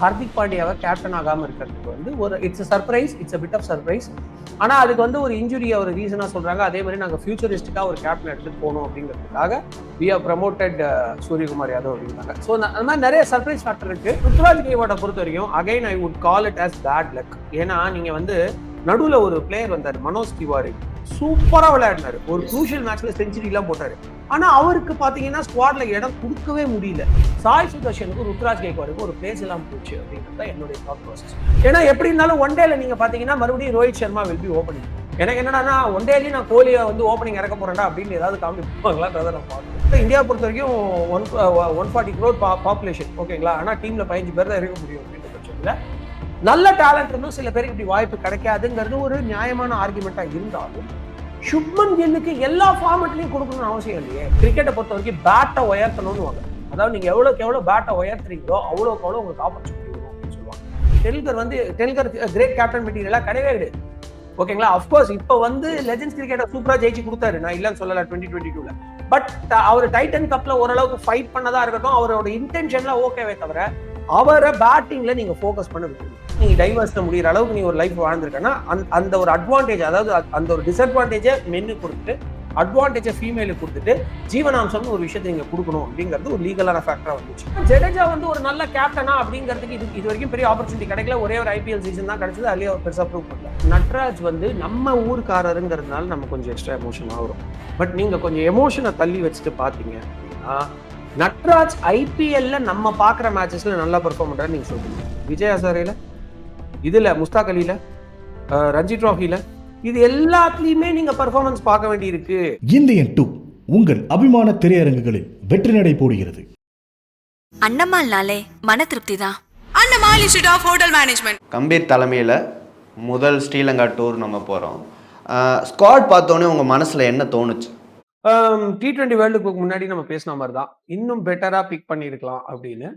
Hardik பாண்டியாவை captain ஆகாமல் இருக்கிறதுக்கு வந்து ஒரு it's surprise it's a bit of surprise ஆனால் அதுக்கு வந்து ஒரு இன்ஜுரி ஒரு ரீசனாக சொல்கிறாங்க அதே மாதிரி நாங்கள் ஃபியூச்சரிஸ்டிக்காக ஒரு கேப்டன் எடுத்துகிட்டு போகணும் அப்படிங்கிறதுக்காக we are promoted Suryakumar Yadav அப்படிங்கிறாங்க. ஸோ அந்த மாதிரி நிறைய சர்ப்ரைஸ் ஃபேக்டர் இருக்குது ருத்ராஜ் கேவாட பொறுத்த வரைக்கும் again I would call it as bad luck ஏன்னா நீங்கள் வந்து நடுவில் ஒரு பிளேயர் வந்தார் மனோஜ் திவாரி. சூப்பரா விளையாடினாரு. ஒரு குரூஷியல் மேட்ச்ல செஞ்சுரி எல்லாம் போட்டாரு. ஆனா அவருக்கு பாத்தீங்கன்னா ஸ்குவாட்ல இடம் கொடுக்கவே முடியல. சாய் சுதர்ஷனுக்கு ருத்ராஜ் கேக்வாருக்கு ஒரு பிளேஸ் எல்லாம் போச்சு அப்படின்றது தான் என்னுடைய தாட் ப்ராசஸ் ஏன்னா எப்படி இருந்தாலும் ஒன் டேல நீங்க பாத்தீங்கன்னா மறுபடியும் Rohit Sharma will be opening எனக்கு என்னன்னா ஒன் டேலயும் நான் கோலியை வந்து ஓப்பனிங் இறக்க போறேன்டா அப்படின்னு ஏதாவது காமெடி போவாங்களான்றதை நான் பார்க்கணும் இந்தியா பொறுத்த வரைக்கும் one one forty crore population ஓகேங்களா ஆனா டீம்ல பதினஞ்சு பேர் தான் இருக்க முடியும் அப்படின்ற பட்சத்தில் நல்ல டேலண்ட் இருந்தும் சில பேருக்கு இப்படி வாய்ப்பு கிடைக்காதுங்கிறது ஒரு நியாயமான ஆர்குமெண்ட்டாக இருந்தாலும் சுப்மன் கில்லுக்கு எல்லா ஃபார்மெட்லையும் கொடுக்கணும்னு அவசியம் இல்லையே. கிரிக்கெட்டை பொறுத்த வரைக்கும் பேட்டை உயர்த்தணும்னு வாங்க. அதாவது நீங்க எவ்வளோக்கு எவ்வளவு பேட்டை உயர்த்துறீங்களோ அவ்வளோக்கு அவ்வளோ உங்களுக்கு ஆப்பர்ச்சுனிட்டி வரும் அப்படின்னு சொல்லுவாங்க. டெல்கர் வந்து டெல்கர் கிரேட் கேப்டன் மெட்டீரியலா கிடையவே கிடையாது. ஓகேங்களா அஃப்கோர்ஸ் இப்போ வந்து லெஜெண்ட்ஸ் கிரிக்கெட்டை சூப்பராக ஜெயிச்சு கொடுத்தாரு. நான் இல்லைன்னு சொல்லல டுவெண்ட்டி டுவெண்ட்டி டூல பட் அவர் டைட்டன் கப்ல ஓரளவுக்கு ஃபைட் பண்ணதா இருக்கட்டும் அவரோட இன்டென்ஷன்ல ஓகேவே தவிர அவரை பேட்டிங்கில் நீங்கள் ஃபோக்கஸ் பண்ண விட்டுருங்க. நீங்கள் டைவர்ஸ்ல முடிகிற அளவுக்கு நீ ஒரு லைஃப் வாழ்ந்துருக்கேன்னா அந்த- அந்த ஒரு அட்வான்டேஜ் அதாவது அந்த ஒரு டிஸ்அட்வான்டேஜை மென்னு கொடுத்துட்டு அட்வான்டேஜை ஃபீமேலுக்கு கொடுத்துட்டு ஜீவனாம்சம்னு ஒரு விஷயத்தை நீங்கள் கொடுக்கணும் அப்படிங்கிறது ஒரு லீகலான ஃபேக்டராக வந்துச்சு. ஜடேஜா வந்து ஒரு நல்ல கேப்டனா அப்படிங்கிறதுக்கு இது இது வரைக்கும் பெரிய ஆப்பர்ச்சுனிட்டி கிடைக்கல. ஒரே ஒரு ஐபிஎல் சீசன் தான் கிடைச்சது. அதுலேயே அவர் பெருசாக ப்ரூவ் பண்ணல. நட்ராஜ் வந்து நம்ம ஊருக்காரருங்கிறதுனால நம்ம கொஞ்சம் எக்ஸ்ட்ரா எமோஷன் ஆகிறோம் பட் நீங்கள் கொஞ்சம் எமோஷனை தள்ளி வச்சுட்டு பார்த்தீங்க அப்படின்னா நட்ராஜ் ஐபிஎல்ல நம்ம பாக்குற மேட்சஸ்ல நல்லா பெர்ஃபார்ம் பண்றாரு நீங்க சொல்றீங்க. விஜய் ஹசாரேல இதுல முஸ்தாக் அஹ், ரஞ்சி ட்ராஃபில இது எல்லாத்துலயுமே நீங்க பெர்ஃபார்மன்ஸ் பார்க்க வேண்டியிருக்கு. இந்தியன் டூ உங்கள் அபிமான திரையரங்குகளில் வெற்றி நடை போடுகிறது. அன்னம்மாள்னாலே மன திருப்தி தான் Annammal institute of hotel management Gambhir தலைமையில் முதல் ஸ்ரீலங்கா டூர் நம்ம போகிறோம் ஸ்குவாட் பார்த்தோன்னே உங்கள் மனசில் என்ன தோணுச்சு? டி டுவெண்ட்டி வேர்ல்டு கப்புக்கு முன்னாடி நம்ம பேசின மாதிரி தான் இன்னும் பெட்டரா பிக் பண்ணியிருக்கலாம் அப்படின்னு.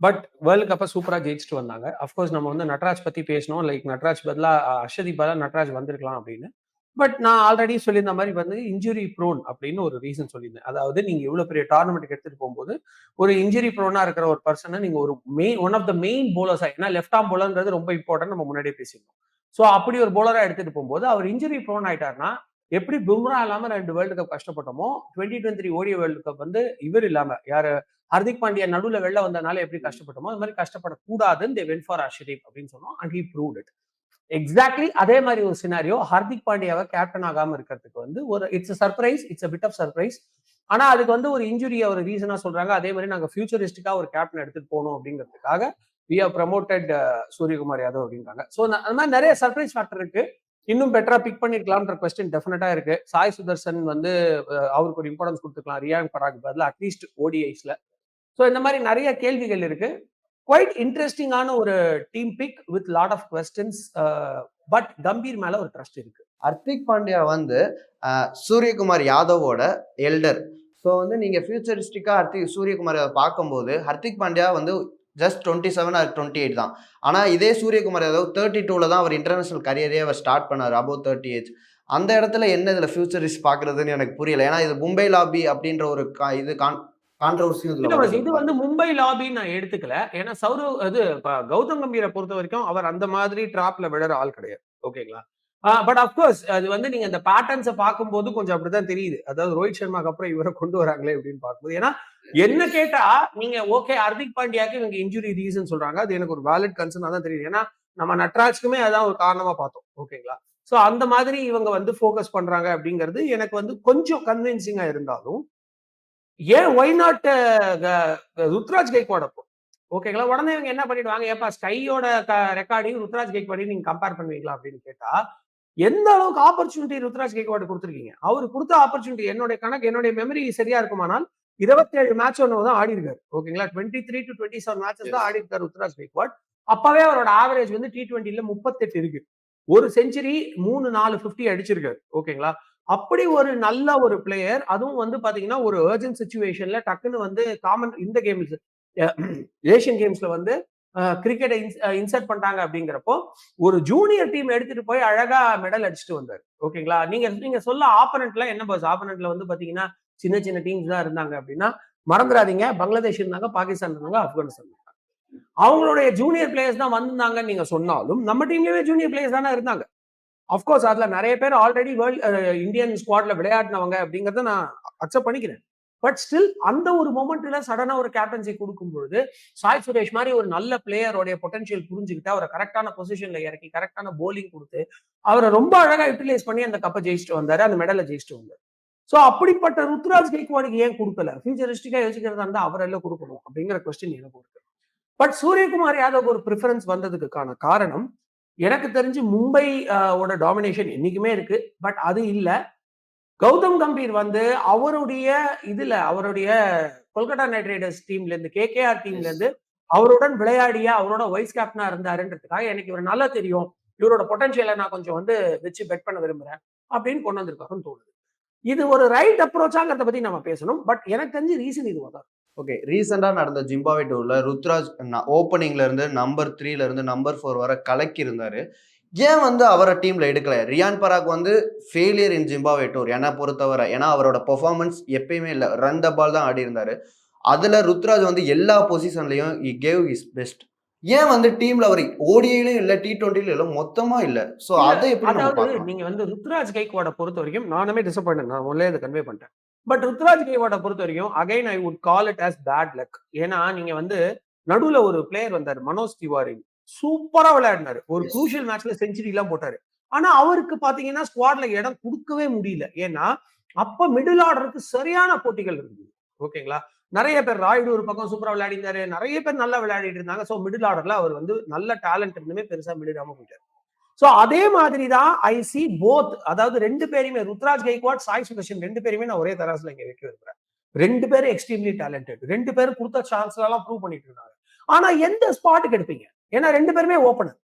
பட் வேர்ல்டு கப்பை சூப்பரா ஜெயிச்சுட்டு வந்தாங்க. அஃப்கோர்ஸ் நம்ம வந்து நட்ராஜ் பத்தி பேசணும் லைக் நட்ராஜ் பதிலா அஷதி அர்ஷதீப் பதிலா நட்ராஜ் வந்திருக்கலாம் அப்படின்னு. பட் நான் ஆல்ரெடி சொல்லியிருந்த மாதிரி வந்து இன்ஜுரி ப்ரோன் அப்படின்னு ஒரு ரீசன் சொல்லியிருந்தேன். அதாவது நீங்க இவ்வளவு பெரிய டோர்னமெண்ட் எடுத்துட்டு போகும்போது ஒரு இன்ஜுரி ப்ரோனா இருக்கிற ஒரு பர்சனை நீங்க ஒரு main one of the main போலர்ஸா ஏன்னா லெஃப்ட் ஆம் போலர்ன்றது ரொம்ப இம்பார்ட்டன்ட் நம்ம முன்னாடியே பேசியிருந்தோம். ஸோ அப்படி ஒரு போலராக எடுத்துகிட்டு போகும்போது அவர் இன்ஜுரி ப்ரோன் ஆயிட்டாருன்னா எப்படி பும்ரா இல்லாம ரெண்டு world cup கஷ்டப்பட்டோமோ twenty twenty three ODI world cup வந்து இவர் இல்லாம யாரு ஹர்திக் பாண்டியா நடுவில் வெளில வந்தனால எப்படி கஷ்டப்பட்டோமோ அது மாதிரி கஷ்டப்படக்கூடாதுன்னு தே வென் ஃபார் அஷரீப் அப்படின்னு சொன்னோம் and he prove it exactly அதே மாதிரி ஒரு சினாரியோ ஹார்திக் பாண்டியாவை கேப்டன் ஆகாம இருக்கிறதுக்கு வந்து ஒரு it's surprise it's bit of surprise ஆனா அதுக்கு வந்து ஒரு இன்ஜுரியை ஒரு ரீசனா சொல்றாங்க அதே மாதிரி நாங்க ஃபியூச்சரிஸ்டிக்கா ஒரு கேப்டன் எடுத்துட்டு போகணும் அப்படிங்கிறதுக்காக we are promoted Suryakumar Yadav அப்படின்றாங்க. ஸோ அந்த மாதிரி நிறைய சர்ப்ரைஸ் ஃபேக்டர் இருக்கு. இன்னும் பெட்டரா பிக் பண்ணிருக்கலாம்ன்ற கொஸ்டின் டெஃபினட்டா இருக்கு. சாய் சுதர்சன் வந்து அவருக்கு ஒரு இம்பார்ட்டன்ஸ் கொடுத்துக்கலாம். ரியான் பராக் பதில் அட்லீஸ்ட் ஓடிஐஸ்ல ஸோ இந்த மாதிரி நிறைய கேள்விகள் இருக்கு. குவைட் இன்ட்ரெஸ்டிங்கான ஒரு team pick with lot of questions but Gambhir மேல ஒரு ட்ரஸ்ட் இருக்கு. ஹர்திக் பாண்டியா வந்து சூரியகுமார் யாதவோட எல்டர் ஸோ வந்து நீங்கள் ஃபியூச்சரிஸ்டிக்காக ஹர்திக் சூரியகுமார் பார்க்கும்போது ஹர்திக் பாண்டியா வந்து just twenty seven or twenty eight தான். ஆனால் இதே சூரியகுமார் யாதவ் தேர்ட்டி டூவில் தான் அவர் இன்டர்நேஷனல் கரியரே அவர் ஸ்டார்ட் பண்ணார் அபவ் தேர்ட்டி ஏஜ் அந்த இடத்துல என்ன இதில் ஃபியூச்சரிஸ்ட் பார்க்குறதுன்னு எனக்கு புரியல. ஏன்னா இது மும்பை லாபி அப்படின்ற ஒரு கா- இது கான் கான்ட்ரவர்சியும் இது வந்து மும்பை லாபின்னு நான் எடுத்துக்கல. ஏன்னா சௌரவ் இப்ப கௌதம் கம்பீரை பொறுத்த வரைக்கும் அவர் அந்த மாதிரி டிராப்ல விழற ஆள் கிடையாது. ஓகேங்களா? பட் அப்கோர்ஸ் அது வந்து நீங்க இந்த பேட்டர்ன்ஸை பார்க்கும்போது கொஞ்சம் அப்படிதான் தெரியுது. அதாவது ரோஹித் சர்மாக்கு அப்புறம் இவரை கொண்டு வராங்களே அப்படின்னு பார்க்கும்போது. ஏன்னா என்ன கேட்டா நீங்க ஓகே ஹர்திக் பாண்டியாக்கு இவங்க இன்ஜுரி ரீசன் சொல்றாங்க. அது எனக்கு ஒரு வேலிட் கன்சர்னா தான் தெரியுது. ஏன்னா நம்ம நட்ராஜ்க்குமே அதான் ஒரு காரணமா பார்த்தோம். ஓகேங்களா சோ அந்த மாதிரி இவங்க வந்து ஃபோக்கஸ் பண்றாங்க அப்படிங்கிறது எனக்கு வந்து கொஞ்சம் கன்வின்சிங்கா இருந்தாலும் ஏன் ஒய் நாட் ருத்ராஜ் கைக்வாட் அப்போ? ஓகேங்களா உடனே இவங்க என்ன பண்ணிடுவாங்க? ஏப்பா ஸ்கையோட ரெக்கார்டையும் ருத்ராஜ் கைக்வாடையும் நீங்க கம்பேர் பண்ணுவீங்களா அப்படின்னு கேட்டா எந்த அளவுக்கு ஆப்பர்ச்சுனிட்டி ருத்ராஜ் கைக்வாட் கொடுத்துருக்கீங்க? அவர் கொடுத்த ஆப்பர்ச்சுனிட்டி என்னுடைய கணக்கு என்னுடைய மெமரி சரியா இருக்குமானால் இருபத்தேழு மேட்ச் ஒன்று தான் ஆடி இருக்காரு. ஓகேங்களா twenty three to twenty seven matches தான் ஆடி இருக்காரு ருத்ராஜ் கைக்வாட் அப்பவே அவரோட ஆவரேஜ் வந்து டி டுவெண்ட்டில முப்பத்தெட்டு இருக்கு. ஒரு செஞ்சுரி மூணு நாலு ஃபிஃப்டி அடிச்சிருக்காரு. ஓகேங்களா அப்படி ஒரு நல்ல ஒரு பிளேயர் அதுவும் வந்து பாத்தீங்கன்னா ஒரு அர்ஜென்ட் சுச்சுவேஷன்ல டக்குன்னு வந்து காமன் இந்த கேம்ஸ் ஏஷியன் கேம்ஸ்ல வந்து கிரிக்கெட்டை இன்சர்ட் பண்ணிட்டாங்க அப்படிங்கிறப்போ ஒரு ஜூனியர் டீம் எடுத்துட்டு போய் அழகா மெடல் அடிச்சுட்டு வந்தார். ஓகேங்களா நீங்க நீங்க சொல்ல ஆப்பனண்ட்ல என்ன பஸ் ஆப்பனண்ட்ல வந்து பாத்தீங்கன்னா சின்ன சின்ன டீம்ஸ் தான் இருந்தாங்க அப்படின்னா மறந்துடாதீங்க பங்களாதேஷ் இருந்தாங்க பாகிஸ்தான் இருந்தாங்க ஆப்கானிஸ்தான் இருந்தாங்க. அவங்களுடைய ஜூனியர் பிளேயர்ஸ் தான் வந்திருந்தாங்கன்னு நீங்க சொன்னாலும் நம்ம டீம்லயுமே ஜூனியர் பிளேயர்ஸ் தானே இருந்தாங்க. அஃப்கோர்ஸ் அதுல நிறைய பேர் ஆல்ரெடி வேர்ல்ட் இந்தியன் ஸ்குவாட்ல விளையாடினவங்க அப்படிங்கறத நான் அக்செப்ட் பண்ணிக்கிறேன். பட் ஸ்டில் அந்த ஒரு மொமெண்ட்ல சடனா ஒரு கேப்டன்சி கொடுக்கும் பொழுது சாய் சுரேஷ் மாதிரி ஒரு நல்ல பிளேயரோடைய பொட்டன்ஷியல் புரிஞ்சுக்கிட்டு அவரை கரெக்டான பொசிஷன்ல இறக்கி கரெக்டான போலிங் கொடுத்து அவரை ரொம்ப அழகா யூட்டிலைஸ் பண்ணி அந்த கப்பை ஜெயிச்சுட்டு வந்தாரு அந்த மெடலை ஜெயிச்சுட்டு வந்தாரு. சோ அப்படிப்பட்ட ருத்ராஜ் கைக்வாடுக்கு ஏன் கொடுக்கல? ஃபியூச்சரிஸ்டிக்கா யோசிக்கிறதா இருந்தா அவரெல்லாம் கொடுக்கணும் அப்படிங்கிற கொஸ்டின் எனக்கு இருக்கு. பட் சூரியகுமார் யாதவ் ஒரு ப்ரிஃபரன்ஸ் வந்ததுக்கான காரணம் எனக்கு தெரிஞ்சு மும்பை ஓட டாமினேஷன் என்னைக்குமே இருக்கு. பட் அது இல்ல. கௌதம் கம்பீர் வந்து அவருடைய இதுல அவருடைய கொல்கத்தா நைட் ரைடர்ஸ் டீம்ல இருந்து கேகேஆர் டீம்ல இருந்து அவருடன் விளையாடிய அவரோட வைஸ் கேப்டனா இருந்தாருன்றதுக்காக எனக்கு இவர் நல்லா தெரியும். இவரோட பொட்டன்ஷியலை நான் கொஞ்சம் வந்து வச்சு பெட் பண்ண விரும்புறேன். அப்படின்னு கொண்டு வந்திருக்காருன்னு தோணுது. இது ஒரு ரைட் அப்ரோச்சாங்கிறத பத்தி நம்ம பேசணும். பட் எனக்கு தெரிஞ்சு ரீசன் இது தான் ஓகே ரீசெண்டாக நடந்த ஜிம்பாவே டூரில் ருத்ராஜ் ஓப்பனிங்ல இருந்து நம்பர் த்ரீல இருந்து நம்பர் ஃபோர் வரை கலக்கி இருந்தாரு. ஏன் வந்து அவரை டீம்ல எடுக்கல? ரியான் பராக் வந்து ஃபெயிலியர் இன் ஜிம்பாவே டூர் என்னை பொறுத்தவரை. ஏன்னா அவரோட பெர்ஃபார்மன்ஸ் எப்பயுமே இல்லை. ரன் த பால் தான் ஆடி இருந்தாரு. அதில் ருத்ராஜ் வந்து எல்லா பொசிஷன்லையும் இ கேவ் இஸ் பெஸ்ட் ஏன் வந்து டீம்ல அவர் ஓடியிலும் இல்ல டி டுவெண்ட்டிலும் இல்ல மொத்தமா இல்ல? சோ அதை எப்படி அதாவது நீங்க வந்து ருத்ராஜ் கைக்வாட பொறுத்த வரைக்கும் நானுமே டிசப்பாயிண்ட் நான் முதல்ல இதை கன்வே பண்ணிட்டேன். பட் ருத்ராஜ் கைக்வாட பொறுத்த வரைக்கும் again I would call it as bad luck ஏன்னா நீங்க வந்து நடுவுல ஒரு பிளேயர் வந்தாரு மனோஜ் திவாரி. சூப்பரா விளையாடினாரு. ஒரு. குரூஷியல் மேட்ச்ல செஞ்சுரி எல்லாம் போட்டாரு. ஆனா அவருக்கு பாத்தீங்கன்னா ஸ்குவாட்ல இடம் கொடுக்கவே முடியல. ஏன்னா அப்ப மிடில் ஆர்டருக்கு சரியான போட்டிகள் இருந்தது. ஓகேங்களா நிறைய பேர் ராய்டு ஒரு பக்கம் சூப்பரா விளையாடினாரு நிறைய பேர் நல்லா விளையாடிட்டு இருந்தாங்க. சோ மிடில் ஆர்டர்ல அவர் வந்து நல்ல டேலண்ட் இருந்துமே பெருசா மிடிடாம போயிட்டாரு. சோ அதே மாதிரி தான் ஐ சி போத் அதாவது ரெண்டு பேருமே ருத்ராஜ் கைக்வாட் சாய் சுதர்ஷன் ரெண்டு பேருமே நான் ஒரே தராசுல இங்க வைக்க விரும்புறேன். ரெண்டு பேரும் எக்ஸ்ட்ரீம்லி டேலண்டட் ரெண்டு பேரும் கொடுத்த சான்ஸ்லாம் எல்லாம் ப்ரூவ் பண்ணிட்டு இருந்தாங்க. ஆனா எந்த ஸ்பாட்டுக்கு எடுப்பீங்க? ஏன்னா ரெண்டு பேருமே ஓப்பனர்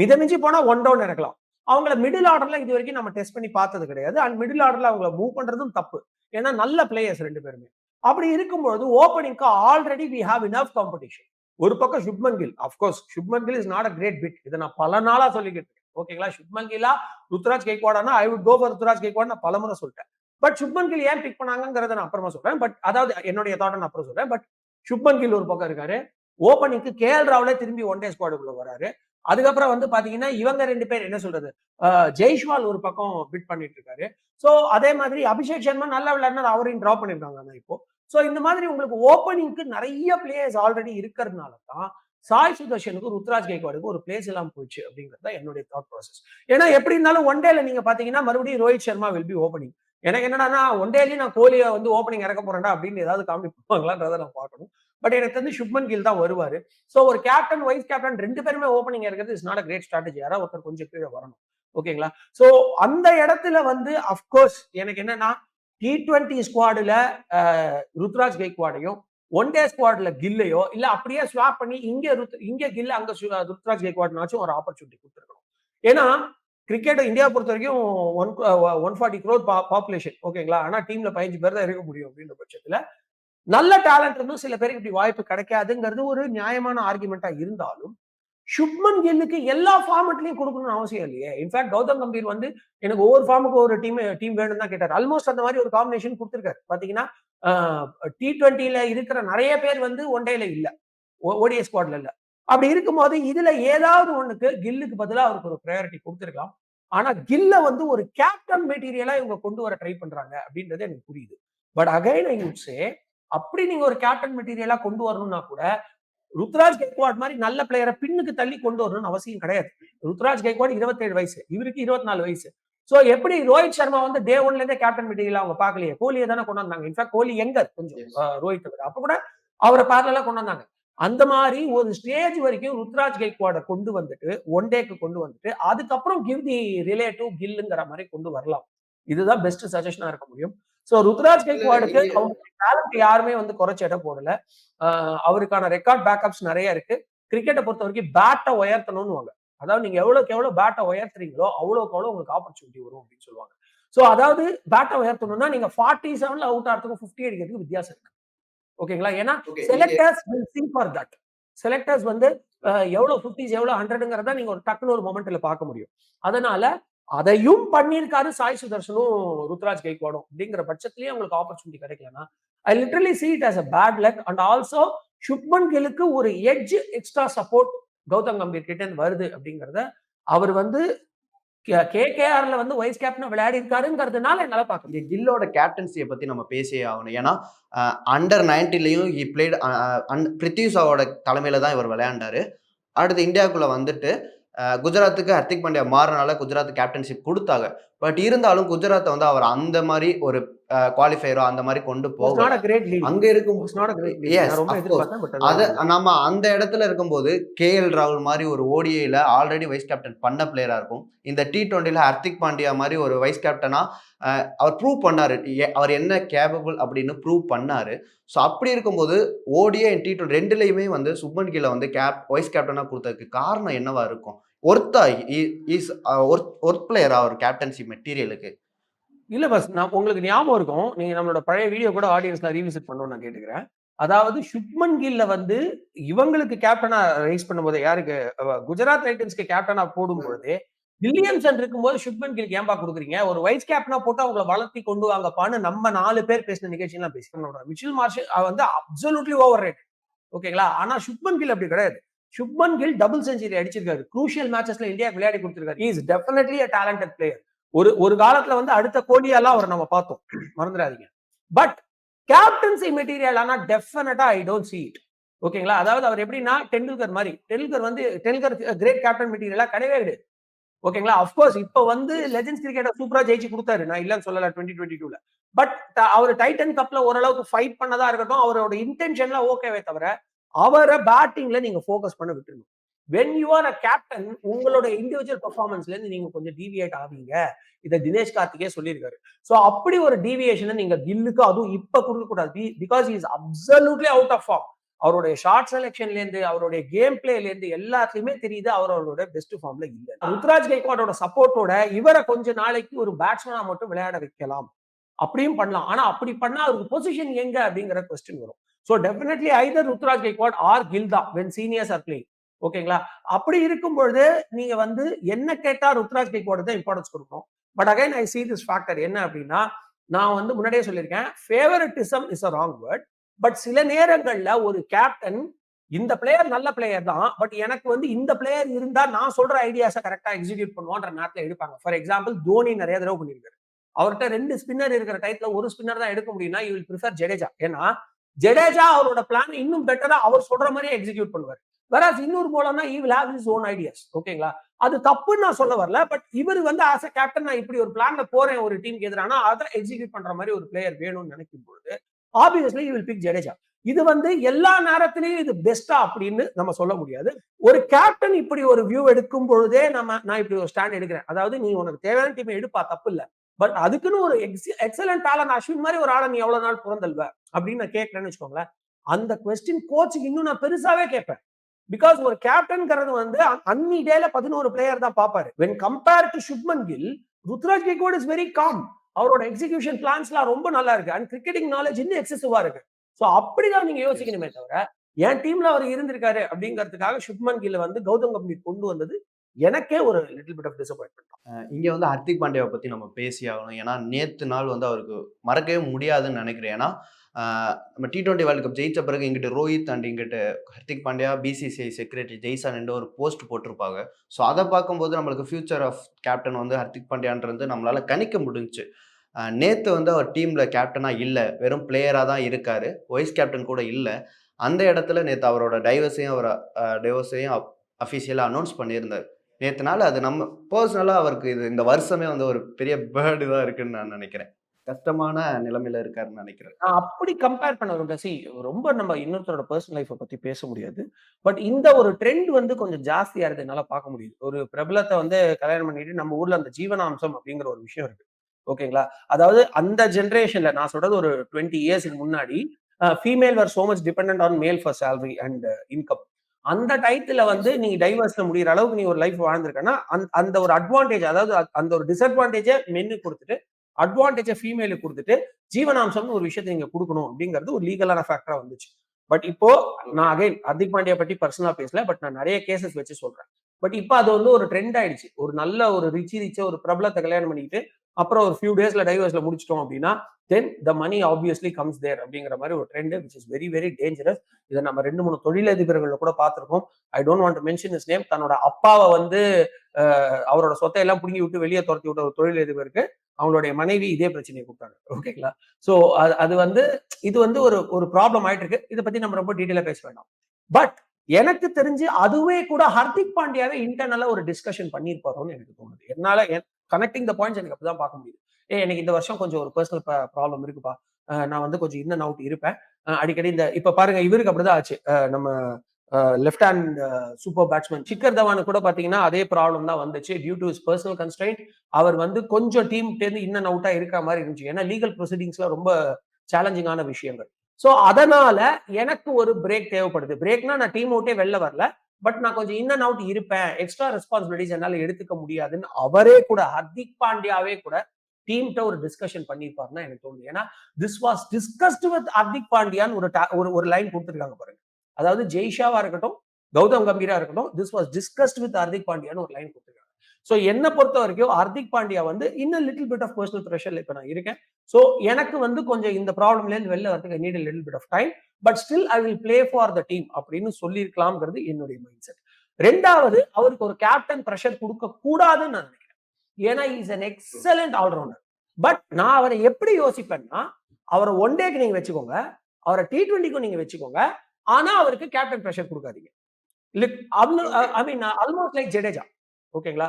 மிதமிஞ்சி போனா ஒன் டவுன் இறக்கலாம். அவங்கள மிடில் ஆர்டர்ல இது வரைக்கும் நம்ம டெஸ்ட் பண்ணி பார்த்தது கிடையாது. அண்ட் மிடில் ஆர்டர்ல அவங்கள மூவ் பண்றதும் தப்பு. ஏன்னா நல்ல பிளேயர்ஸ் ரெண்டு பேருமே. அப்படி இருக்கும்பொழுது ஓப்பனிங்க்கு already we have enough competition ஒரு பக்கம் Shubman Gill of course Shubman Gill is not a great bit இதை நான் பல நாளா சொல்லிக்கிட்டு இருக்கேன். ஓகேங்களா சுப்மன் கில்லா Ruturaj கேக்வாடானா? I would go for Ruturaj Gaikwad நான் பலமுறை சொல்லிட்டேன் பட் சுப்மன் கில் ஏன் பிக் பண்ணாங்கிறத நான் அப்புறமா சொல்றேன். பட் அதாவது என்னுடைய தாட்டை நான் அப்புறம் சொல்றேன். பட் சுப்மன் கில் ஒரு பக்கம் இருக்காரு. ஓப்பனிங்க்கு கே எல் ராவ்லே திரும்பி ஒன் டே ஸ்குவாடுக்குள்ள வராரு. அதுக்கப்புறம் வந்து பாத்தீங்கன்னா இவங்க ரெண்டு பேர் என்ன சொல்றது? ஜெய்ஷ்வால் ஒரு பக்கம் பிட் பண்ணிட்டு இருக்காரு. சோ அதே மாதிரி அபிஷேக் சர்மா நல்ல விளையாடினா அவரையும் டிராப் பண்ணிருக்காங்க ஆனா இப்போ. ஸோ இந்த மாதிரி உங்களுக்கு ஓப்பனிங்க்கு நிறைய பிளேயர்ஸ் ஆல்ரெடி இருக்கிறதுனால தான் சாய் சுதர்ஷனுக்கு ருத்ராஜ் கைக்வாடுக்கு ஒரு பிளேஸ் எல்லாம் போச்சு அப்படிங்கிறது தான் என்னுடைய தாட் ப்ராசஸ் ஏன்னா எப்படி இருந்தாலும் ஒன் டேல நீங்க பாத்தீங்கன்னா மறுபடியும் Rohit Sharma will be opening எனக்கு என்னன்னா ஒன் டேலயும் நான் கோலியை வந்து ஓப்பனிங் இறக்க போறேன்டா அப்படின்னு ஏதாவது காமெடி பண்ணுவாங்களான்றதை நான் பார்க்கணும். பட் எனக்கு வந்து சுப்மன் கில் தான் வருவார். ஸோ ஒரு கேப்டன் வைஸ் கேப்டன் ரெண்டு பேருமே ஓப்பனிங் இருக்கிறது is not a great strategy யாராவது ஒருத்தர் கொஞ்சம் கீழே வரணும். ஓகேங்களா ஸோ அந்த இடத்துல வந்து அஃப்கோர்ஸ் எனக்கு என்னன்னா டி டுவெண்ட்டி ஸ்குவாடுல ருத்ராஜ் கெய்க்வாடையும் ஒன் டே ஸ்குவாட்ல கில்லையோ இல்ல அப்படியே ஸ்வாப் பண்ணி இங்க ருத்- இங்க கில்ல அங்க ருத்ராஜ் கைக்வாட்னாச்சும் ஒரு ஆப்பர்ச்சுனிட்டி கொடுத்துருக்கணும். ஏன்னா கிரிக்கெட் இந்தியா பொறுத்த வரைக்கும் one one forty crore population ஓகேங்களா ஆனா டீம்ல பதினஞ்சு பேர் தான் இருக்க முடியும் அப்படின்ற பட்சத்துல நல்ல டேலண்ட் இருந்தும் சில பேருக்கு இப்படி வாய்ப்பு கிடைக்காதுங்கிறது ஒரு நியாயமான ஆர்குமெண்ட்டாக இருந்தாலும் சுப்மன் கில்லுக்கு எல்லா ஃபார்மெட்லயும் கொடுக்கணும்னு அவசியம் இல்லையே. இன்ஃபேக்ட் கௌதம் கம்பீர் வந்து எனக்கு ஒவ்வொரு ஃபார்முக்கு ஒரு டீம் டீம் வேணும் தான் கேட்டார். ஆல்மோஸ்ட் அந்த மாதிரி ஒரு காம்பினேஷன் கொடுத்துருக்காரு. பாத்தீங்கன்னா டி டுவெண்ட்டில இருக்கிற நிறைய பேர் வந்து ஒன் டேல இல்ல. ஓடிஏ ஸ்குவாட்ல இல்லை. அப்படி இருக்கும்போது இதுல ஏதாவது ஒண்ணுக்கு கில்லுக்கு பதிலாக அவருக்கு ஒரு ப்ரையாரிட்டி கொடுத்துருக்கலாம். ஆனா கில்ல வந்து ஒரு கேப்டன் மெட்டீரியலா இவங்க கொண்டு வர ட்ரை பண்றாங்க அப்படின்றது எனக்கு புரியுது. But again I would say அப்படி நீங்க ஒரு கேப்டன் மெட்டீரியலா கொண்டு வரணும்னா கூட ருத்ராஜ் கெக்வாட் மாதிரி நல்ல பிளேயரை பின்னுக்கு தள்ளி கொண்டு வரணும்னு அவசியம் கிடையாது. ருத்ராஜ் கெக்வாட் 27 வயசு இவருக்கு 24 வயசு. சோ எப்படி ரோஹித் சர்மா வந்து டே ஒன்ல இருந்தே கேப்டன் மெட்டீரியல் அவங்க பார்க்கலையே? கோலியை தானே கொண்டு வந்தாங்க. இன்ஃபேக்ட் கோலி எங்க கொஞ்சம் ரோஹித் விட அப்ப கூட அவரை பார்லலா கொண்டு வந்தாங்க. அந்த மாதிரி ஒரு ஸ்டேஜ் வரைக்கும் ருத்ராஜ் கெய்க்வாட கொண்டு வந்துட்டு ஒன் டேக்கு கொண்டு வந்துட்டு அதுக்கப்புறம் கிவ் தி ரிலேட்டிவ் கில்லுங்கிற மாதிரி கொண்டு வரலாம். இதுதான் பெஸ்ட் சஜஷனா இருக்க முடியும். சோ ருத்ராஜ் கெய்க்வாடுக்கு இல்ல, அவங்க டேலண்ட் யாருமே வந்து குறைச்ச இடம் போடல. அவருக்கான ரெக்கார்ட் பேக்கப்ஸ் நிறைய இருக்கு. கிரிக்கெட்டை பொறுத்த வரைக்கும் பேட்டை உயர்த்தணும்னு வாங்க. அதாவது நீங்க எவ்வளவுக்கு எவ்வளவு பேட்டை உயர்த்துறீங்களோ அவ்வளவுக்கு அவ்வளவு உங்களுக்கு ஆப்பர்ச்சுனிட்டி வரும் அப்படின்னு சொல்லுவாங்க. சோ அதாவது பேட்டை உயர்த்தணும்னா நீங்க ஃபார்ட்டி செவன்ல அவுட் ஆகிறதுக்கு ஃபிஃப்டி அடிக்கிறதுக்கு வித்தியாசம் இருக்கு. ஓகேங்களா? ஏன்னா selectors will see for that selectors வந்து எவ்வளவு ஃபிஃப்டிஸ் எவ்வளவு ஹண்ட்ரடுங்கிறத நீங்க ஒரு டக்குன்னு ஒரு மொமெண்ட்ல பார்க்க முடியும். அதனால அதையும் பண்ணியிருக்காரு சாய் சுதர்ஷனும் ருத்ராஜ் கைக்வாடும் அப்படிங்கிற பட்சத்திலேயே உங்களுக்கு ஆப்பர்ச்சுனிட்டி கிடைக்கலன்னா I literally see it as a bad luck and also Shubman கில்லுக்கு ஒரு edge extra support Gautam Gambhir கிட்ட இருந்து வருது அப்படிங்கிறத அவர் வந்து கேகேஆர்ல வந்து வைஸ் கேப்டன் விளையாடி இருக்காருங்கிறதுனால என்னால பார்க்க முடியும் கில்லோட கேப்டன்சியை பத்தி நம்ம பேசியே ஆகணும். ஏன்னா அண்டர் நைன்டிலையும் இ பிளேட் பிரித்யூஷாவோட தலைமையில தான் இவர் விளையாண்டாரு. அடுத்து இந்தியாவுக்குள்ள வந்துட்டு குஜராத்துக்கு ஹர்திக் பாண்டியா மாறினால குஜராத் கேப்டன்ஷிப் கொடுத்தாங்க. பட் இருந்தாலும் குஜராத்தை வந்து அவர் அந்த மாதிரி ஒரு குவாலிஃபயரோ அந்த மாதிரி கொண்டு போக அங்க இருக்கும் அது நம்ம அந்த இடத்துல இருக்கும்போது கே எல் ராகுல் மாதிரி ஒரு ஓடிஐல ஆல்ரெடி வைஸ் கேப்டன் பண்ண பிளேயரா இருக்கும். இந்த டி டுவெண்ட்டில ஹர்திக் பாண்டியா மாதிரி ஒரு வைஸ் கேப்டனா அவர் ப்ரூவ் பண்ணாரு. அவர் என்ன கேபபிள் அப்படின்னு ப்ரூவ் பண்ணாரு. ஸோ அப்படி இருக்கும்போது ஓடிஐ டி டுவெண்ட்டி ரெண்டுலையுமே வந்து சுப்மன் கில்ல வந்து கேப் வைஸ் கேப்டனா கொடுத்ததுக்கு காரணம் என்னவா இருக்கும்? ஒர்த்தா இஸ் ஒர்த் பிளேயரா அவர் கேப்டன்சி மெட்டீரியலுக்கு? இல்ல பஸ் நான் உங்களுக்கு ஞாபகம் இருக்கும். நீங்க நம்மளோட பழைய வீடியோ கூட ஆடியன்ஸ்ல ரீவிசிட் பண்ணணும்னு நான் கேட்டுக்கிறேன். அதாவது சுப்மன் கில்ல வந்து இவங்களுக்கு கேப்டனா ரைஸ் பண்ணும்போது யாருக்கு? குஜராத் டைட்டன்ஸ்க்கு கேப்டனா போடும்பொழுது வில்லியம்சன் இருக்கும்போது சுப்மன் கில்க்கு ஏன்பா கொடுக்குறீங்க? ஒரு வைஸ் கேப்டனா போட்டு அவங்கள வளர்த்தி கொண்டு வாங்கப்பான்னு நம்ம நாலு பேர் பேசின நிகழ்ச்சியெல்லாம் பேசி மிச்சில் மார்ஷல் வந்து அப்சல்யூட்லி ஓவர் ரேட் ஓகேங்களா ஆனா சுப்மன் கில் அப்படி கிடையாது. சுப்மன் கில் டபுள் செஞ்சுரி அடிச்சிருக்காரு. குரூஷியல் மேட்சஸ்ல இந்தியா விளையாடி கொடுத்திருக்காரு. Is definitely a talented player ஒரு ஒரு காலத்துல வந்து அடுத்த கோலியெல்லாம் அவர் நம்ம பார்த்தோம். மறந்துடாதீங்க. பட் கேப்டன்சி மெட்டீரியல் ஆனா டெஃபினட்டா ஐ டோன்ட் see இட் ஓகேங்களா? அதாவது அவர் எப்படின்னா டெண்டுல்கர் மாதிரி. டெண்டுல்கர் வந்து டெண்டுல்கர் கிரேட் கேப்டன் மெட்டீரியலா கிடையவே கிடையாது. ஓகேங்களா? அஃப்கோர்ஸ் இப்ப வந்து லெஜெண்ட்ஸ் கிரிக்கெட்டர் சூப்பரா ஜெயிச்சு கொடுத்தாரு. நான் இல்லைன்னு சொல்லல டுவெண்ட்டி டுவெண்ட்டி டூல பட் அவர் டைட்டன் கப்ல ஓரளவுக்கு ஃபைட் பண்ணதா இருக்கட்டும் அவரோட இன்டென்ஷன்ல ஓகேவே தவிர அவரை பேட்டிங்ல நீங்க ஃபோக்கஸ் பண்ண விட்டுருணும் when you are a captain உங்களோட இண்டிவிஜுவல் பர்ஃபார்மன்ஸ்ல இருந்து நீங்க கொஞ்சம் டீவியேட் ஆவீங்க. இதை தினேஷ் கார்த்திகே சொல்லியிருக்காரு. சோ அப்படி ஒரு டீவியேஷனை நீங்க கில்லுக்கு அதுவும் இப்ப கொடுக்க கூடாது because is absolutely out of form அவருடைய ஷார்ட் செலெக்ஷன்ல இருந்து அவருடைய கேம் பிளேல இருந்து எல்லாத்துலயுமே தெரியுது அவர் அவரோட பெஸ்ட் ஃபார்ம்ல இல்ல. ருத்ராஜ் கைக்வாடோட சப்போர்ட்டோட இவரை கொஞ்ச நாளைக்கு ஒரு பேட்ஸ்மேனா மட்டும் விளையாட வைக்கலாம். அப்படியும் பண்ணலாம். ஆனா அப்படி பண்ணா அவருக்கு பொசிஷன் எங்க அப்படிங்கிற கொஸ்டின் வரும். So definitely either Ruturaj Gaikwad or கில்தா when seniors are playing ஓகேங்களா அப்படி இருக்கும் பொழுது நீங்க வந்து என்ன கேட்டா ருத்ராஜ் கைக்வாடு தான் இம்பார்ட்டன்ஸ் கொடுக்கணும்? But again I see this factor என்ன அப்படின்னா நான் வந்து முன்னாடியே சொல்லியிருக்கேன் favouritism is a wrong word but சில நேரங்கள்ல ஒரு கேப்டன் இந்த பிளேயர் நல்ல பிளேயர் தான் பட் எனக்கு வந்து இந்த பிளேயர் இருந்தா நான் சொல்ற ஐடியாஸை கரெக்டா எக்ஸிக்யூட் பண்ணுவோன்ற நேரத்தில் எடுப்பாங்க. ஃபார் எக்ஸாம்பிள் தோனி நிறைய தடவை பண்ணியிருக்காரு. அவர்கிட்ட ரெண்டு ஸ்பின்னர் இருக்கிற டைத்துல ஒரு ஸ்பின்னர் தான் எடுக்க முடியும்னா யூ வில் ப்ரிஃபர் ஜடேஜா. ஏன்னா ஜடேஜா அவரோட பிளான் இன்னும் பெட்டரா அவர் சொல்ற மாதிரியே எக்ஸிக்யூட் பண்ணுவார். வேறாஸ் இன்னொரு போலன்னா he will have his own ideas ஓகேங்களா? அது தப்புன்னு நான் சொல்ல வரல பட் இவர் வந்து ஆஸ் அ கேப்டன் நான் இப்படி ஒரு பிளான்ல போறேன் ஒரு டீமுக்கு எதிரானா அதை எக்ஸிக்யூட் பண்ற மாதிரி ஒரு பிளேயர் வேணும்னு நினைக்கும் பொழுது obviously you will pick Jadeja. இது வந்து எல்லா நேரத்திலையும் இது பெஸ்டா அப்படின்னு நம்ம சொல்ல முடியாது. ஒரு கேப்டன் இப்படி ஒரு வியூ எடுக்கும் பொழுதே நம்ம நான் இப்படி ஒரு ஸ்டாண்ட் எடுக்கிறேன். அதாவது நீ உனக்கு தேவையான டீம் எடுப்பா தப்பு இல்லை. பட் அதுக்குன்னு ஒரு எக்ஸலன்ட் டேலண்ட் அஸ்வின் மாதிரி ஒரு ஆளை நீ எவ்வளவு நாள் புறந்தல்வ அப்படின்னு நான் கேட்கறேன்னு வச்சுக்கோங்களேன். அந்த கொஸ்டின் கோச்சுக்கு இன்னும் நான் பெருசாவே கேட்பேன். பிகாஸ் ஒரு கேப்டன்ங்கிறது வந்து அன்னி டேல பதினோரு பிளேயர் தான் பாப்பாரு when compare to Shubman Gill Ruturaj Gaikwad is very calm அவரோட எக்ஸிகியூஷன் பிளான்ஸ்லாம் ரொம்ப நல்லா இருக்கு. அண்ட் கிரிக்கெட்டிங் நாலேஜ் இன்னும் எக்ஸசிவா இருக்கு. ஸோ அப்படிதான் நீங்க யோசிக்கணுமே தவிர என் டீம்ல அவர் இருந்திருக்காரு அப்படிங்கிறதுக்காக சுப்மன் கில்ல வந்து கௌதம் கம்பீர் கொண்டு வந்தது எனக்கே ஒரு லிட்டில் பிட் ஆஃப் டிசப்பாயின்மெண்ட் இங்கே வந்து ஹர்திக் பாண்டியாவை பற்றி நம்ம பேசி ஆகணும். ஏன்னா நேற்று நாள் வந்து அவருக்கு மறக்கவே முடியாதுன்னு நினைக்கிறேன். ஏன்னா நம்ம டி டுவெண்ட்டி வேர்ல்டு கப் ஜெயிச்ச பிறகு இங்கிட்ட ரோஹித் அண்ட் இங்கிட்டு ஹர்திக் பாண்டியா பிசிசிஐ செக்ரட்டரி ஜெய்சான் என்று ஒரு போஸ்ட் போட்டிருப்பாங்க. ஸோ அதை பார்க்கும்போது நம்மளுக்கு ஃபியூச்சர் ஆஃப் கேப்டன் வந்து ஹர்திக் பாண்டியான்றது நம்மளால் கணிக்க முடிஞ்சுச்சு. நேற்று வந்து அவர் டீமில் கேப்டனாக இல்லை. வெறும் பிளேயராக தான் இருக்கார். வைஸ் கேப்டன் கூட இல்லை. அந்த இடத்துல நேற்று அவரோட டைவர்ஸையும் அவர் டைவர்ஸையும் அஃபிஷியலாக அனௌன்ஸ் பண்ணியிருந்தார். நேற்று நாள் அது நம்ம பர்சனலாக அவருக்கு இது இந்த வருஷமே வந்து ஒரு பெரிய பேர்டு தான் இருக்குன்னு நான் நினைக்கிறேன். கஷ்டமான நிலைமையில இருக்காருன்னு நினைக்கிறேன். நான் அப்படி கம்பேர் பண்ண சி ரொம்ப நம்ம இன்னொருத்தரோட பர்சனல் லைஃப்பை பத்தி பேச முடியாது. பட் இந்த ஒரு ட்ரெண்ட் வந்து கொஞ்சம் ஜாஸ்தியா இருக்கு என்னால பார்க்க முடியுது. ஒரு பிரபலத்தை வந்து கல்யாணம் பண்ணிட்டு நம்ம ஊர்ல அந்த ஜீவனாம்சம் அப்படிங்கிற ஒரு விஷயம் இருக்கு. ஓகேங்களா? அதாவது அந்த ஜென்ரேஷன்ல நான் சொல்றது ஒரு டுவெண்ட்டி இயர்ஸ்க்கு முன்னாடி female were so much depend on male for salary and income அந்த டயத்துல வந்து நீங்க டைவர்ஸ்ல முடிகிற அளவுக்கு நீ ஒரு லைஃப் வாழ்ந்திருக்கன்னா அந்த- அந்த ஒரு அட்வான்டேஜ் அதாவது அந்த ஒரு டிஸ்அட்வான்டேஜை மென்னு கொடுத்துட்டு அட்வான்டேஜை ஃபீமேலுக்கு கொடுத்துட்டு ஜீவனாம்சம்னு ஒரு விஷயத்தை நீங்க கொடுக்கணும் அப்படிங்கிறது ஒரு லீகலான ஃபேக்டரா வந்துச்சு. பட் இப்போ நான் அகைன் ஹர்திக் பாண்டியா பற்றி பர்சனலா பேசல பட் நான் நிறைய கேசஸ் வச்சு சொல்றேன். பட் இப்போ அது வந்து ஒரு ட்ரெண்ட் ஆயிடுச்சு. ஒரு நல்ல ஒரு ரிச்சி ரிச்ச ஒரு பிரபலத்தை கல்யாணம் பண்ணிட்டு அப்புறம் ஒரு ஃபியூ டேஸ்ல டைவர்ஸ்ல முடிச்சிட்டோம் அப்படின்னா தென் த மணி ஆப்வியஸ்லி கம்ஸ் தேர் அப்படிங்கிற மாதிரி ஒரு trend which is very very dangerous இதை நம்ம ரெண்டு மூணு தொழிலதிபர்கள் கூட பார்த்திருக்கோம். I don't want mention his name தன்னோட அப்பாவை வந்து அவரோட சொத்தை எல்லாம் பிடுங்கி விட்டு வெளியே துரத்தி விட்ட ஒரு தொழிலதிபருக்கு அவங்களுடைய மனைவி இதே பிரச்சனையை கூப்பிட்டாங்க. ஓகேங்களா ஸோ அது அது வந்து இது வந்து ஒரு ஒரு ப்ராப்ளம் ஆயிட்டு இருக்கு இதை பத்தி நம்ம ரொம்ப டீட்டெயிலாக பேச வேண்டாம். பட் எனக்கு தெரிஞ்சு அதுவே கூட ஹர்திக் பாண்டியாவே இன்டர்னலா ஒரு டிஸ்கஷன் பண்ணியிருப்பாரோன்னு எனக்கு தோணுது. என்னால கனெக்டிங் த பாயிண்ட்ஸ் எனக்கு அப்படிதான் பார்க்க முடியுது. ஏ எனக்கு இந்த வருஷம் கொஞ்சம் ஒரு பர்சனல் ப்ராப்ளம் இருக்குப்பா. நான் வந்து கொஞ்சம் இன்னும் அவுட் இருப்பேன். அடிக்கடி இந்த இப்ப பாருங்க இவருக்கு அப்படிதான் ஆச்சு. நம்ம left hand super batsman Shikhar Dhawan கூட பாத்தீங்கன்னா அதே ப்ராப்ளம் தான் வந்துச்சு. டியூ டு பர்சனல் கன்ஸ்ட்ரைண்ட் அவர் வந்து கொஞ்சம் டீம் இருந்து இன்னும் அவுட்டா இருக்க மாதிரி இருந்துச்சு. ஏன்னா லீகல் ப்ரொசீடிங்ஸ்ல ரொம்ப சேலஞ்சிங்கான விஷயங்கள். ஸோ அதனால எனக்கு ஒரு பிரேக் தேவைப்படுது. பிரேக்னா நான் டீம் அவுட்டே வெளில வரல. பட் நான் கொஞ்சம் இன் அண்ட் அவுட் இருப்பேன். எக்ஸ்ட்ரா ரெஸ்பான்சிபிலிட்டிஸ் என்னால் எடுத்துக்க முடியாதுன்னு அவரே கூட ஹர்திக் பாண்டியாவே கூட டீம்கிட்ட ஒரு டிஸ்கஷன் பண்ணியிருப்பாருன்னா எனக்கு தோணுது. ஏன்னா this was discussed with Hardik பாண்டியான்னு ஒரு ஒரு ஒரு லைன் கொடுத்துருக்காங்க பாருங்க. அதாவது ஜெய்ஷாவா இருக்கட்டும் கௌதம் கம்பீரா இருக்கட்டும் this was discussed with Hardik பாண்டியான்னு ஒரு லைன் கொடுத்துருக்காங்க. ஸோ என்னை பொறுத்த வரைக்கும் ஹர்திக் பாண்டியா வந்து இன்னும் லிட்டில் பிட் ஆஃப் பர்சனல் ப்ரெஷர்ல இப்போ நான் இருக்கேன். ஸோ எனக்கு வந்து கொஞ்சம் இந்த ப்ராப்ளம்லேருந்து வெளில வரதுக்கு need little bit of time but still I will play for the team அப்படின்னு சொல்லியிருக்கலாம்ங்கிறது என்னுடைய மைண்ட் செட் ரெண்டாவது அவருக்கு ஒரு கேப்டன் ப்ரெஷர் கொடுக்க கூடாதுன்னு நான் நினைக்கிறேன். ஏன்னா is an excellent allrounder but நான் அவரை எப்படி யோசிப்பேன்னா அவரை ஒன் டேக்கு நீங்க வச்சுக்கோங்க அவரை டி டுவெண்ட்டிக்கும் நீங்க வச்சுக்கோங்க ஆனா அவருக்கு கேப்டன் ப்ரெஷர் கொடுக்காதீங்க. I mean almost like Jadeja ஓகேங்களா?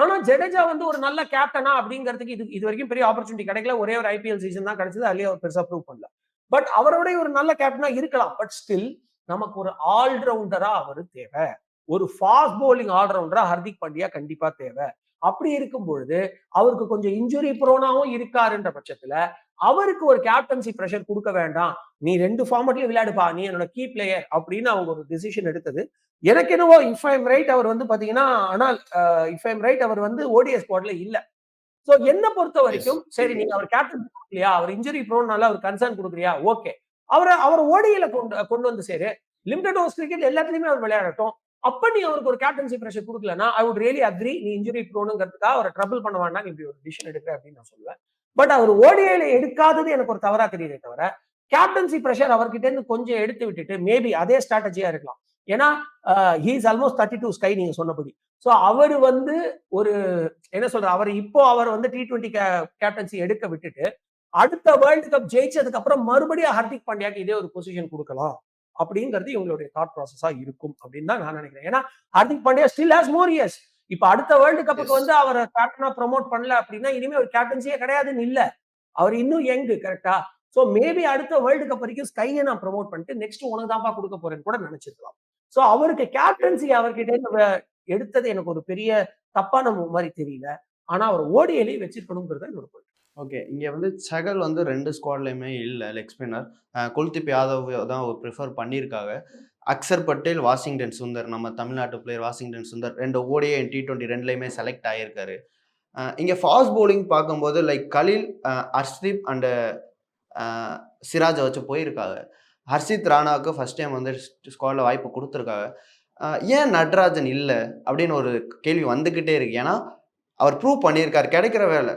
ஆனா ஜடேஜா வந்து ஒரு நல்ல கேப்டனா அப்படிங்கிறதுக்கு இது இது வரைக்கும் பெரிய ஆப்பர்ச்சுனிட்டி கிடைக்கல. ஒரே ஒரு ஐபிஎல் சீசன் தான் கிடைச்சது. அதுலயே அவர் பெருசா ப்ரூவ் பண்ணல. பட் அவரோட ஒரு நல்ல கேப்டனா இருக்கலாம். பட் ஸ்டில் நமக்கு ஒரு ஆல்ரவுண்டரா அவர் தேவை. ஒரு ஃபாஸ்ட் பவுலிங் ஆல்ரவுண்டரா ஹர்திக் பாண்டியா கண்டிப்பா தேவை. அப்படி இருக்கும் பொழுது அவருக்கு கொஞ்சம் இன்ஜுரி ப்ரோனாவும் இருக்காருன்ற பட்சத்துல அவருக்கு ஒரு கேப்டன்சி ப்ரெஷர் கொடுக்க வேண்டாம். நீ ரெண்டு ஃபார்மட்லயும் விளையாடுப்பா. நீ என்னோட கீ பிளேயர் அப்படின்னு அவங்க ஒரு டிசிஷன் எடுத்தது. எனக்கு என்னவோ இஃப் ஐம் ரைட் அவர் வந்து பாத்தீங்கன்னா ஆனால் இஃப் ஐம் ரைட் அவர் வந்து ஓடிஎஸ் ஸ்குவாட்ல இல்லை. சோ என்ன பொறுத்த வரைக்கும் சரி நீங்க அவர் கேப்டன் இல்லையா அவர் இன்ஜுரி ப்ரோனால அவர் கன்சர்ன் கொடுக்குறியா? ஓகே அவரை அவர் ஓடியில கொண்டு கொண்டு வந்து சரி. லிமிடெட் ஓவர்ஸ் கிரிக்கெட் எல்லாத்துலயுமே அவர் விளையாடட்டும். அப்ப நீ அவருக்கு ஒரு கேப்டன்சி ப்ரெஷர் கொடுக்கலன்னா ஐ வுட் ரியலி அக்ரி நீ இன்ஜுரி ப்ரோனுங்கிறதுக்காக அவரை ட்ரபிள் பண்ண வேண்டாம் இப்படி ஒரு டிசிஷன் எடுக்கிற அப்படின்னு நான் சொல்லுவேன். பட் அவர் ஓடிஐல எடுக்காதது எனக்கு ஒரு தவறா தெரியுதே தவிர கேப்டன்சி ப்ரெஷர் அவர்கிட்ட இருந்து கொஞ்சம் எடுத்து விட்டுட்டு மேபி அதே ஸ்ட்ராட்டஜியா இருக்கலாம். ஏன்னா he's almost thirty two SKY நீங்க சொன்னபடி. ஸோ அவர் வந்து ஒரு என்ன சொல்ற அவர் இப்போ அவர் வந்து டி டுவெண்ட்டி கேப்டன்சி எடுக்க விட்டுட்டு அடுத்த வேர்ல்டு கப் ஜெயிச்சதுக்கு அப்புறம் மறுபடியும் ஹர்திக் பாண்டியாக்கு இதே ஒரு பொசிஷன் கொடுக்கலாம் அப்படிங்கிறது இவங்களுடைய தாட் ப்ராசஸா இருக்கும் அப்படின்னு தான் நான் நினைக்கிறேன். ஏன்னா Hardik Pandya still has more years இப்ப அடுத்த வேர்ல்டு கப்புக்கு. வந்து அவரை கேப்டனா ப்ரோமோட் பண்ணல அப்படின்னா இனிமே ஒரு கேப்டன்சியே கிடையாதுன்னு இல்ல. அவர் இன்னும் யங்கு கரெக்டா சோ மேபி அடுத்த வேர்ல்டு கப் வரைக்கும் ஸ்கையை நான் ப்ரோமோட் பண்ணிட்டு நெக்ஸ்ட் உனக்கு தான்ப்பா கொடுக்க போறேன்னு கூட நினைச்சிருக்கலாம். ஸோ அவருக்கு கேப்டன்சி அவர்கிட்ட எடுத்தது எனக்கு ஒரு பெரிய தப்பான மாதிரி தெரியல. ஆனா அவர் ஓடியிலேயே வச்சிருக்கணுங்கிறது என்னோட ஓகே இங்கே வந்து சகல் வந்து ரெண்டு ஸ்குவாட்லையுமே இல்லை லெக் ஸ்பின்னர் குல்தீப் யாதவ் தான் ப்ரிஃபர் பண்ணியிருக்காங்க. அக்சர் பட்டேல் வாஷிங்டன் சுந்தர் நம்ம தமிழ்நாட்டு பிளேயர் வாஷிங்டன் சுந்தர் ரெண்டு ஓடிஏ டி டுவெண்ட்டி ரெண்டுலேயுமே செலக்ட் ஆகியிருக்காரு இங்கே ஃபாஸ்ட் போலிங் பார்க்கும்போது லைக் கலில் அர்ஷ்தீப் அண்டு சிராஜை வச்சு போயிருக்காங்க. ஹர்ஷித் ராணாவுக்கு ஃபர்ஸ்ட் டைம் வந்து ஸ்குவாடில் வாய்ப்பு கொடுத்துருக்காங்க. ஏன் நட்ராஜன் இல்லை? அப்படின்னு ஒரு கேள்வி வந்துக்கிட்டே இருக்கு. ஏன்னா அவர் ப்ரூவ் பண்ணியிருக்காரு. கிடைக்கிற வேலை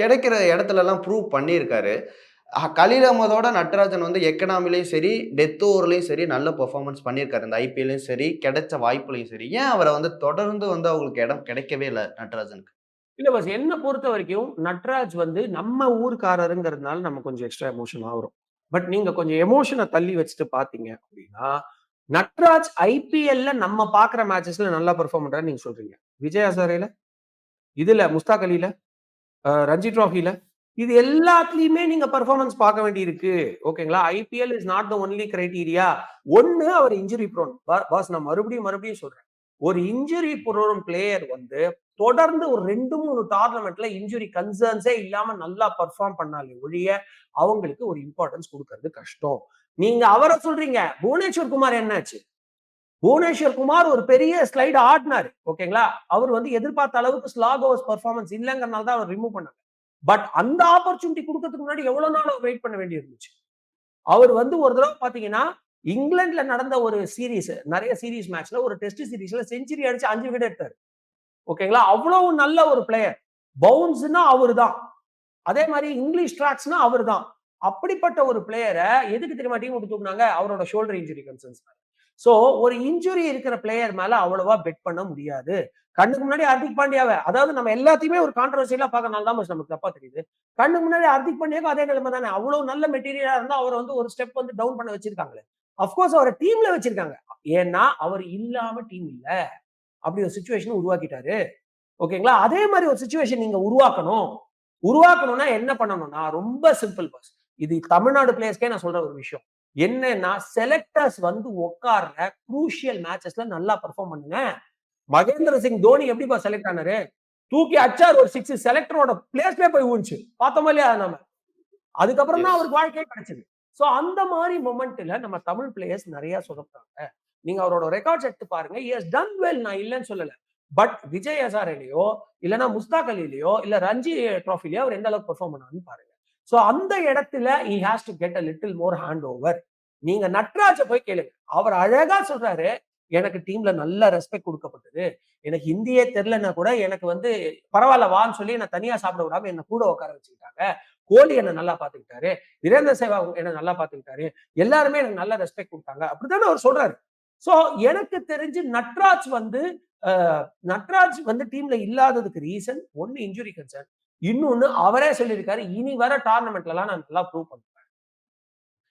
கிடைக்கிற இடத்துலலாம் ப்ரூவ் பண்ணியிருக்காரு. அஹ் கலீல் அகமதோட நட்ராஜன் வந்து எக்கனாமிலையும் சரி டெத் ஓவர்லையும் சரி நல்ல பெர்ஃபார்மன்ஸ் பண்ணியிருக்காரு. இந்த ஐபிஎல்லையும் சரி கிடைச்ச வாய்ப்புலையும் சரி. ஏன் அவரை வந்து தொடர்ந்து வந்து அவங்களுக்கு இடம் கிடைக்கவே இல்லை நட்ராஜனுக்கு? இல்லை பஸ் என்னை பொறுத்த வரைக்கும் நட்ராஜ் வந்து நம்ம ஊர்க்காரருங்கிறதுனால நம்ம கொஞ்சம் எக்ஸ்ட்ரா எமோஷனாக ஆகுறோம் பட் நீங்க கொஞ்சம் எமோஷனை தள்ளி வச்சுட்டு பாத்தீங்க அப்படின்னா நட்ராஜ் ஐபிஎல்ல நம்ம பாக்குற மேட்சஸ்ல நல்லா பெர்ஃபார்ம் பண்றாரு நீங்க சொல்றீங்க. விஜய் ஹசாரேல இதுல முஸ்தாக் அலில அஹ் ரஞ்சி ட்ராஃபில இது எல்லாத்துலயுமே நீங்க பர்ஃபார்மன்ஸ் பார்க்க வேண்டியிருக்கு. ஓகேங்களா? IPL is not the only criteria ஒன்னு அவர் இன்ஜுரி ப்ரோன் பாஸ் நான் மறுபடியும் மறுபடியும் சொல்றேன். ஒரு இன்ஜுரி ப்ரோன் பிளேயர் வந்து தொடர்ந்து ஒரு ரெண்டு மூணு டோர்னமெண்ட்ல இன்ஜுரி கன்சர்ன்ஸே இல்லாம நல்லா பர்ஃபார்ம் பண்ணாலே ஒழிய அவங்களுக்கு ஒரு இம்பார்ட்டன்ஸ் கொடுக்கறது கஷ்டம். நீங்க அவரை சொல்றீங்க புவனேஸ்வர் குமார் என்னாச்சு? புவனேஸ்வர் குமார் ஒரு பெரிய ஸ்லைடு ஆடினாரு ஓகேங்களா அவர் வந்து எதிர்பார்த்த அளவுக்கு ஸ்லாக் ஓவர்ஸ் பர்ஃபார்மன்ஸ் இல்லைங்கிறனால தான் அவர் ரிமூவ் பண்ணாங்க. பட் அந்த ஆப்பர்ச்சுனிட்டி கொடுக்கறதுக்கு முன்னாடி எவ்வளவு நாள் அவர் வெயிட் பண்ண வேண்டி இருந்துச்சு அவர் வந்து ஒரு தடவை பாத்தீங்கன்னா இங்கிலாந்துல நடந்த ஒரு சீரீஸ் நிறைய சீரீஸ் மேட்ச்ல ஒரு டெஸ்ட் சீரீஸ்ல செஞ்சுரி அடிச்சு அஞ்சு விக்கெட் எடுத்தாரு. ஓகேங்களா அவ்வளவு நல்ல ஒரு பிளேயர் பவுன்ஸ்னா அவரு தான் அதே மாதிரி இங்கிலீஷ் ட்ராக்ஸ்னா அவர் தான் அப்படிப்பட்ட ஒரு பிளேயரை எதுக்கு தெரியுமா டீம் விட்டு தூக்குனாங்க? அவரோட ஷோல்டர் இன்ஜுரி கன்சர்ன்ஸ் சோ ஒரு இன்ஜுரி இருக்கிற பிளேயர் மேல அவ்வளவா பெட் பண்ண முடியாது. கண்ணுக்கு முன்னாடி ஹார்திக் பாண்டியாவை அதாவது நம்ம எல்லாத்தையுமே ஒரு கான்ட்ரவர்சியலா பார்க்கறனால தான் நமக்கு தப்பா தெரியுது. கண்ணுக்கு முன்னாடி ஹார்திக் பாண்டியாவுக்கு அதே நிலைமை தானே. அவ்வளவு நல்ல மெட்டீரியலா இருந்தா அவரை வந்து ஒரு ஸ்டெப் வந்து டவுன் பண்ண வச்சிருக்காங்களே. அப்கோர்ஸ் அவரை டீம்ல வச்சிருக்காங்க. ஏன்னா அவர் இல்லாம டீம் இல்ல. அப்படி ஒரு சுச்சுவேஷன் உருவாக்கிட்டாரு. ஓகேங்களா அதே மாதிரி ஒரு சுச்சுவேஷன் நீங்க உருவாக்கணும். உருவாக்கணும்னா என்ன பண்ணணும்னா ரொம்ப சிம்பிள் பஸ் இது தமிழ்நாடு பிளேயர்ஸ்க்கே நான் சொல்ற ஒரு விஷயம். என்னன்னா செலக்டர்ஸ் வந்து உட்கார்ற குரூஷியல் மேட்சஸ்ல நல்லா பெர்ஃபார்ம் பண்ணுங்க. மகேந்திர சிங் தோனி எப்படிப்பா செலக்ட் ஆனாரு? தூக்கி அச்சார் ஒரு சிக்ஸ் செலக்டரோட பிளேஸ்லயே போய் ஊன்ச்சு பார்த்தோமா இல்லையா நம்ம அதுக்கப்புறம் தான் அவருக்கு வாழ்க்கையே கிடைச்சது. சோ அந்த மாதிரி மொமெண்ட்ல நம்ம தமிழ் பிளேயர்ஸ் நிறைய சொதப்புறாங்க. நீங்க அவரோட ரெக்கார்ட்ஸ் எடுத்து பாருங்க. எஸ் டன் வெல் நான் இல்லைன்னு சொல்லல. பட் விஜய் ஹசாரேலையோ இல்லைன்னா முஸ்தாக் அலிலையோ இல்ல ரஞ்சி ட்ராஃபிலையோ அவர் எந்த அளவுக்கு பெர்ஃபார்ம் பண்ணான்னு பாருங்க. ஸோ அந்த இடத்துல he has to get a little more hand over நீங்க நட்ராஜ போய் கேளுங்க. அவர் அழகா சொல்றாரு எனக்கு டீம்ல நல்ல ரெஸ்பெக்ட் கொடுக்கப்பட்டது. எனக்கு ஹிந்தியே தெரிலன்னா கூட எனக்கு வந்து பரவாயில்ல வான்னு சொல்லி என்னை தனியா சாப்பிட விடாம என்ன கூட உட்கார வச்சுக்கிட்டாங்க. கோலி என்ன நல்லா பாத்துக்கிட்டாரு வீரேந்திர சேவா என்ன நல்லா பாத்துக்கிட்டாரு எல்லாருமே எனக்கு நல்ல ரெஸ்பெக்ட் கொடுத்தாங்க. அப்படித்தானே அவர் சொல்றாரு. சோ எனக்கு தெரிஞ்சு நட்ராஜ் வந்து நட்ராஜ் வந்து டீம்ல இல்லாததுக்கு ரீசன் ஒன்னு இன்ஜுரி கன்சர்ன். இன்னொன்னு அவரே சொல்லியிருக்காரு இனி வர டோர்னமெண்ட்ல எல்லாம் நான் நல்லா ப்ரூவ் பண்ணுவேன்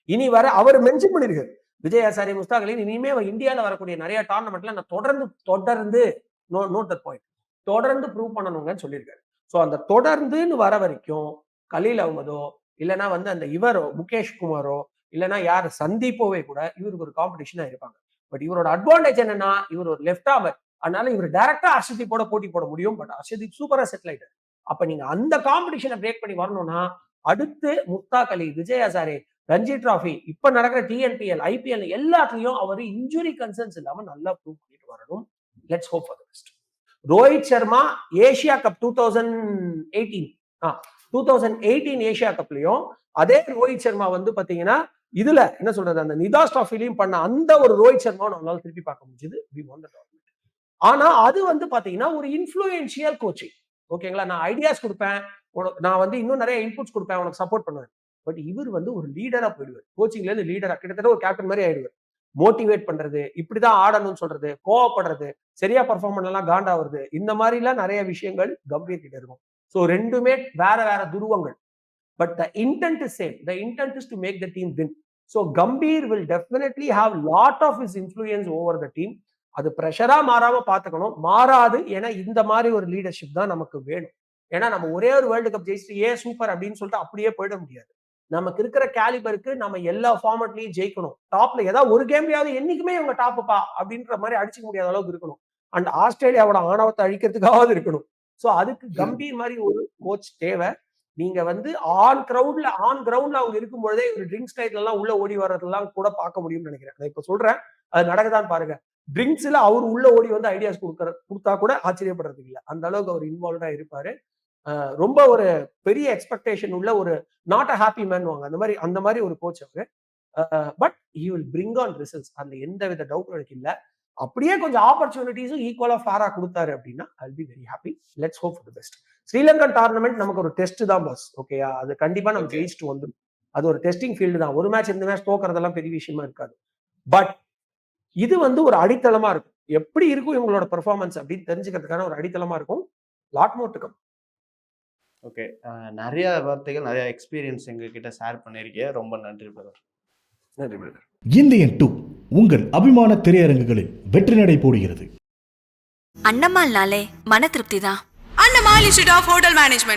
இனி வர அவர் மென்ஷன் பண்ணிருக்காரு விஜய் ஆசாரி முஸ்தாக் அலி இனிமே இந்தியால வரக்கூடிய நிறைய டோர்னமெண்ட்ல நான் தொடர்ந்து தொடர்ந்து நோட் தட் பாயிண்ட். தொடர்ந்து ப்ரூவ் பண்ணணுங்கன்னு சொல்லியிருக்காரு. ஸோ அந்த தொடர்ந்துன்னு வர வரைக்கும் கலீல் அகமதோ இல்லைன்னா வந்து அந்த இவரோ முகேஷ் குமாரோ இல்லைன்னா யார் சந்தீப்போவே கூட இவருக்கு ஒரு காம்படிஷனாக இருப்பாங்க. பட் இவரோட அட்வான்டேஜ் என்னன்னா இவர் ஒரு லெஃப்ட் ஆமர் அதனால இவர் டைரக்டா அர்ஷதீப்போட போட்டி போட முடியும். பட் அர்ஷதீப் சூப்பரா செட்டில் ஆயிட்டார். அப்ப நீங்க அந்த காம்படிஷனை பிரேக் பண்ணி வரணும்னா அடுத்து முக்தாக் அலி விஜய் ஹசாரே ரஞ்சி டிராஃபி இப்ப நடக்கிற டிஎன்பிஎல் ஐபிஎல் எல்லாத்துலயும் அவர் இன்ஜுரி கன்சர்ன்ஸ் இல்லாம நல்லா ப்ரூவ் பண்ணிட்டு வரணும். Let's hope for best Rohit Sharma Asia cup two thousand eighteen ah two thousand eighteen Asia கப்லயும் அதே ரோஹித் சர்மா வந்து பாத்தீங்கன்னா இதுல என்ன சொல்றது அந்த நிதாஸ் டிராஃபிலையும் பண்ண அந்த ஒரு ரோஹித் சர்மா நம்மளால திருப்பி பார்க்க முடிஞ்சது. வி ஒன் ஆனா அது வந்து பாத்தீங்கன்னா ஒரு இன்ஃப்ளூயன்ஷியல் கோச்சிங் ஓகேங்களா? நான் ஐடியாஸ் கொடுப்பேன். உனக்கு நான் வந்து இன்னும் நிறைய இன்புட்ஸ் கொடுப்பேன். உனக்கு சப்போர்ட் பண்ணுவேன். பட் இவர் வந்து ஒரு லீடரா போயிடுவார். கோச்சிங்ல இருந்து லீடரா கிட்டத்தட்ட ஒரு கேப்டன் மாதிரி ஆயிடுவார். மோட்டிவேட் பண்றது இப்படிதான் ஆடணும்னு சொல்றது கோவப்படுறது சரியா பர்ஃபார்ம் பண்ணலாம் காண்டா வருது. இந்த மாதிரி எல்லாம் நிறைய விஷயங்கள் கம்பீர் கிட்ட இருக்கும். ஸோ ரெண்டுமே வேற வேற துருவங்கள். But the intent is same the intent is to make the team win so Gambhir will definitely have lot of his influence over the team அது ப்ரெஷரா மாறாம பாத்துக்கணும். மாறாது ஏன்னா இந்த மாதிரி ஒரு லீடர்ஷிப் தான் நமக்கு வேணும். ஏன்னா நம்ம ஒரே ஒரு வேர்ல்டு கப் ஜெயிச்சுட்டு ஏ சூப்பர் அப்படின்னு சொல்லிட்டு அப்படியே போயிட முடியாது. நமக்கு இருக்கிற கேலிபருக்கு நம்ம எல்லா ஃபார்மட்லயும் ஜெயிக்கணும். டாப்ல ஏதாவது ஒரு கேம்லயாவது என்னைக்குமே இவங்க டாப்புப்பா அப்படின்ற மாதிரி அடிச்சுக்க முடியாத அளவுக்கு இருக்கணும். அண்ட் ஆஸ்திரேலியாவோட ஆணவத்தை அழிக்கிறதுக்காவது இருக்கணும். சோ அதுக்கு கம்பீர் மாதிரி ஒரு கோச் தேவை. நீங்க வந்து ஆன் கிரவுண்ட்ல ஆன் கிரவுண்ட்ல அவங்க இருக்கும் பொழுதே ஒரு ட்ரிங்க்ஸ் டைட்ல எல்லாம் உள்ள ஓடி வர்றதெல்லாம் கூட பார்க்க முடியும்னு நினைக்கிறேன். நான் இப்ப சொல்றேன். அது நடக்குதான்னு பாருங்க. ட்ரிங்க்ஸ்ல அவர் உள்ள ஓடி வந்து ஐடியாஸ் கொடுக்கற கொடுத்தா கூட ஆச்சரியப்படுறதுக்கு இல்லை. அந்த அளவுக்கு அவர் இன்வால்வ்டா இருப்பாரு. ரொம்ப ஒரு பெரிய எக்ஸ்பெக்டேஷன் உள்ள ஒரு நாட் அ ஹாப்பி மேன் வாங்க அந்த மாதிரி அந்த மாதிரி ஒரு கோச் அவரு. But you will bring on results அந்த எந்த வித டவுட்டும் எனக்கு இல்லை. அப்படியே கொஞ்சம் ஆப்பர்ச்சுனிட்டிஸும் ஈக்குவலா ஃபேரா கொடுத்தாரு அப்படின்னா I be very happy let's hope for the best Sri Lankan tournament நமக்கு ஒரு டெஸ்ட் தான் பாஸ் ஓகேயா அது கண்டிப்பா நம்ம ஜெயிச்சுட்டு வந்துடும் அது ஒரு டெஸ்டிங் ஃபீல்டு தான். ஒரு மேட்ச் இந்த மேட்ச் தோக்கறதெல்லாம் பெரிய விஷயமா இருக்காது. பட் இது வந்து ஒரு அடித்தளமா இருக்கும். எப்படி இருக்கும் இவங்களோட பெர்ஃபார்மன்ஸ் அப்படின்னு தெரிஞ்சுக்கிறதுக்கான ஒரு அடித்தளமா இருக்கும்? Lot more to come okay. நிறைய வார்த்தைகள் நிறைய எக்ஸ்பீரியன்ஸ் எங்ககிட்ட ஷேர் பண்ணியிருக்கீங்க. ரொம்ப நன்றி பிரதர் நன்றி பிரதர் இந்தியன் டூ உங்கள் அபிமான திரையரங்குகளில் வெற்றி நடை போடுகிறது. அண்ணம்மாள்னாலே மன திருப்தி தான். Annamal institute of hotel management